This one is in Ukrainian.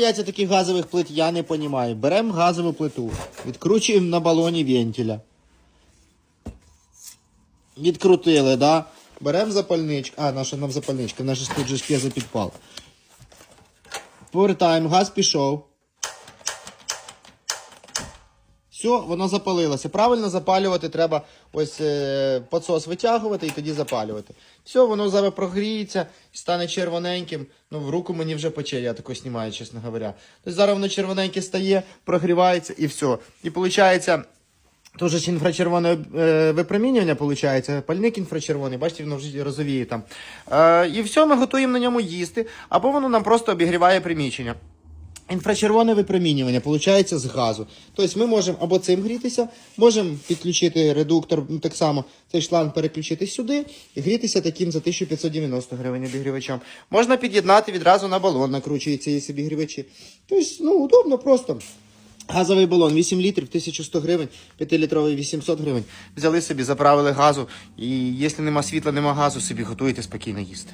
Яйця таких газових плит я не розумію. Беремо газову плиту, відкручуємо на балоні вентиля. Відкрутили, да? Беремо запальничку. А, наша нам запальничка, наша тут же п'є підпал. Повертаємо, газ пішов. Все, воно запалилося. Правильно запалювати треба ось е, підсос витягувати і тоді запалювати. Все, воно зараз прогріється і стане червоненьким. Ну, в руку мені вже пече, я тако знімаю, чесно говоря. Тобто зараз воно червоненьке стає, прогрівається і все. І виходить. Тоже інфрачервоне е, випромінювання виходить, пальник інфрачервоний, бачите, воно вже розовіє там. Е, і все, ми готуємо на ньому їсти, або воно нам просто обігріває приміщення. Інфрачервоне випромінювання виходить з газу. Тобто ми можемо або цим грітися, можемо підключити редуктор, ну, так само цей шланг переключити сюди і грітися таким за 1590 гривень обігрівачем. Можна під'єднати відразу на балон, накручується є обігрівачі. Тобто, ну, удобно просто. Газовий балон 8 літрів, 1100 гривень, 5-літровий 800 гривень. Взяли собі, заправили газу, і якщо нема світла, нема газу, собі готуєте спокійно їсти.